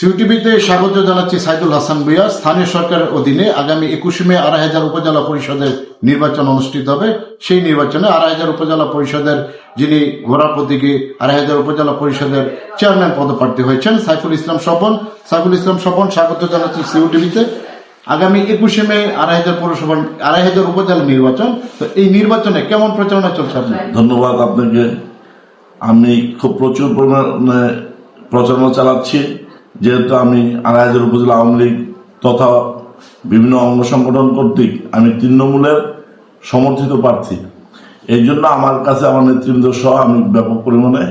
সিউটিভিতে স্বাগত জানাচ্ছি সাইদুল হাসান ভুইয়া। স্থানীয় সরকারের অধীনে আগামী একুশে মে আড়াই হাজার উপজেলা পরিষদের নির্বাচন অনুষ্ঠিত হবে। সেই নির্বাচনে আড়াই হাজার উপজেলা পরিষদের যিনি ঘোড়া প্রতীকে আড়াই হাজার উপজেলা পরিষদের চেয়ারম্যান পদপ্রার্থী হয়েছেন, সাইফুল ইসলাম স্বপন। সাইফুল ইসলাম স্বপন, স্বাগত জানাচ্ছি সিউটিভিতে। আগামী একুশে মে আড়াই হাজার পৌরসভা আড়াই হাজার উপজেলা নির্বাচন। তো এই নির্বাচনে কেমন প্রচারণা চলছে আপনার? ধন্যবাদ আপনাকে। আমি খুব প্রচুর পরিমাণে প্রচারণা চালাচ্ছি। যেহেতু আমি আড়াই হাজার উপজেলা আওয়ামী লীগ তথা বিভিন্ন অঙ্গ সংগঠন কর্তৃক আমি তৃণমূলের সমর্থিত প্রার্থী। এই জন্য আমার কাছে আমার নেতৃবৃন্দ সহ আমি ব্যাপক পরিমাণে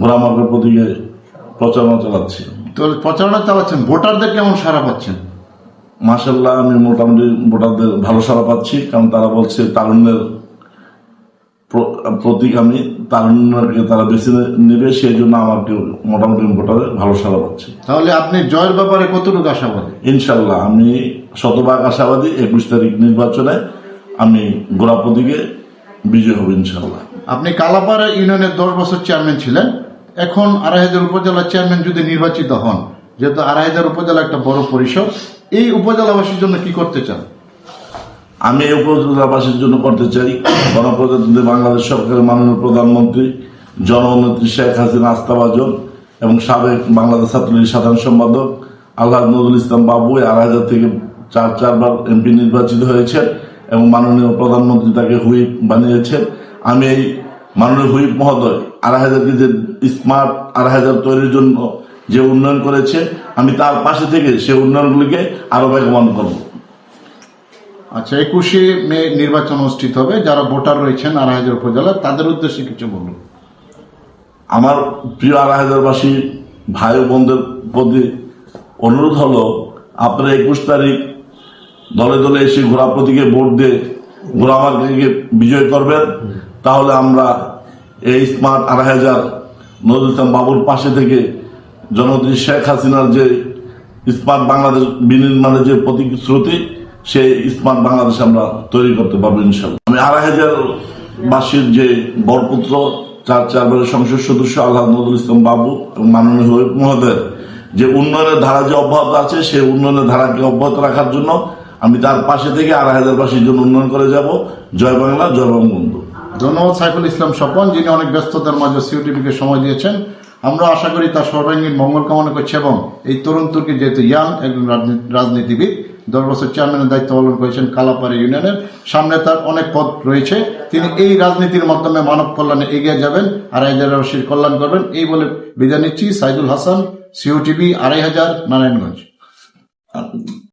ঘোড়ামার্গের প্রতীকে প্রচারণা চালাচ্ছি। তো প্রচারণা চালাচ্ছেন। ভোটারদের কেমন সারা পাচ্ছেন? মাসাল্লাহ আমি মোটামুটি ভোটারদের ভালো সাড়া পাচ্ছি কারণ তারা বলছে তারুণ্যের প্রতীক আমি তারুণ্যকে তারা বেছে নেবে সেই জন্য আমাকে মোটামুটি ভোটারের ভালো সাড়া পাচ্ছি। তাহলে আপনি জয়ের ব্যাপারে কতটুকু আশাবাদী? ইনশাল্লাহ আমি শতভাগ আশাবাদী একুশ তারিখ নির্বাচনে আমি গোড়া প্রতীকে বিজয় হব ইনশাল্লাহ আপনি কালাপাড়া ইউনিয়নের দশ বছর চেয়ারম্যান ছিলেন। এখন আড়াই হাজার উপজেলার চেয়ারম্যান যদি নির্বাচিত হন যেহেতু আড়াই হাজার উপজেলা একটা বড় পরিষদ এই উপজেলাবাসীর জন্য কি করতে চান? আমি এই উপজেলাবাসীর জন্য করতে চাই, গণপ্রজাতন্ত্রী বাংলাদেশ সরকারের মাননীয় প্রধানমন্ত্রী, জননেত্রী শেখ হাসিনা আস্থাভাজন এবং সাবেক বাংলাদেশ ছাত্রলীগ সাধারণ সম্পাদক আল্লাহ নজরুল ইসলাম বাবু আড়াই হাজার থেকে চার, চারবার এমপি নির্বাচিত হয়েছেন এবং মাননীয় প্রধানমন্ত্রী তাকে হুইপ বানিয়েছেন। আমি এই মাননীয় হুইপ মহোদয় আড়াই হাজারকে যে স্মার্ট আড়াই হাজার তৈরির জন্য যে উন্নয়ন করেছে, আমি তার পাশে থেকে সে উন্নয়নগুলিকে আরও বেগবান করব। আচ্ছা একুশে মে নির্বাচন অনুষ্ঠিত হবে। যারা ভোটার রয়েছেন আড়াই হাজার উপজেলা, তাদের উদ্দেশ্যে কিছু বলুন। আমার প্রিয় আড়াই হাজারবাসী, ভাই বোনদের প্রতি অনুরোধ হলো, আপনারা একুশ তারিখ দলে দলে এসে ঘোড়া প্রতীকে ভোট দিয়ে ঘোড়া মার্কেটকে বিজয় করবেন। তাহলে আমরা এই স্মার্ট আড়াই হাজার নজরুল ইসলাম বাবুর পাশে থেকে জননেত্রী শেখ হাসিনার যে স্মার্ট বাংলাদেশ বিনির্মাণের যে প্রতিশ্রুতি সেই স্মার্ট বাংলাদেশ আমরা তৈরি করতে পারব ইনশাল্লাহ আমি আড়াই হাজার বাসীর যে বরপুত্র চার চারবারের সংসদ সদস্য আল্লাহ নজরুল ইসলাম বাবু এবং মাননীয় মহোদয় যে উন্নয়নের ধারা যে অব্যাহত আছে, সেই উন্নয়নের ধারাকে অব্যাহত রাখার জন্য আমি তার পাশে থেকে আড়াই হাজার বাসীর জন্য উন্নয়ন করে যাব। জয় বাংলা, জয় বঙ্গবন্ধু। ধন্যবাদ সাইফুল ইসলাম স্বপন, যিনি অনেক ব্যস্ততার মাঝে সিউটিভিকে সময় দিয়েছেন। আমরা আশা করি তার সর্বাঙ্গীন মঙ্গল কামনা করছি এবং এই তরুণ তুর্কি যেহেতু ইয়াং, একজন রাজনী- রাজনীতিবিদ দশ বছর চেয়ারম্যানের দায়িত্ব পালন করেছেন কালাপাড়া ইউনিয়নের। সামনে তার অনেক পদ রয়েছে। তিনি এই রাজনীতির মাধ্যমে মানব কল্যাণে এগিয়ে যাবেন আড়াই হাজার কল্যাণ করবেন। এই বলে বিদায় নিচ্ছি। সাইদুল হাসান সিউটিভি আড়াই হাজার, নারায়ণগঞ্জ।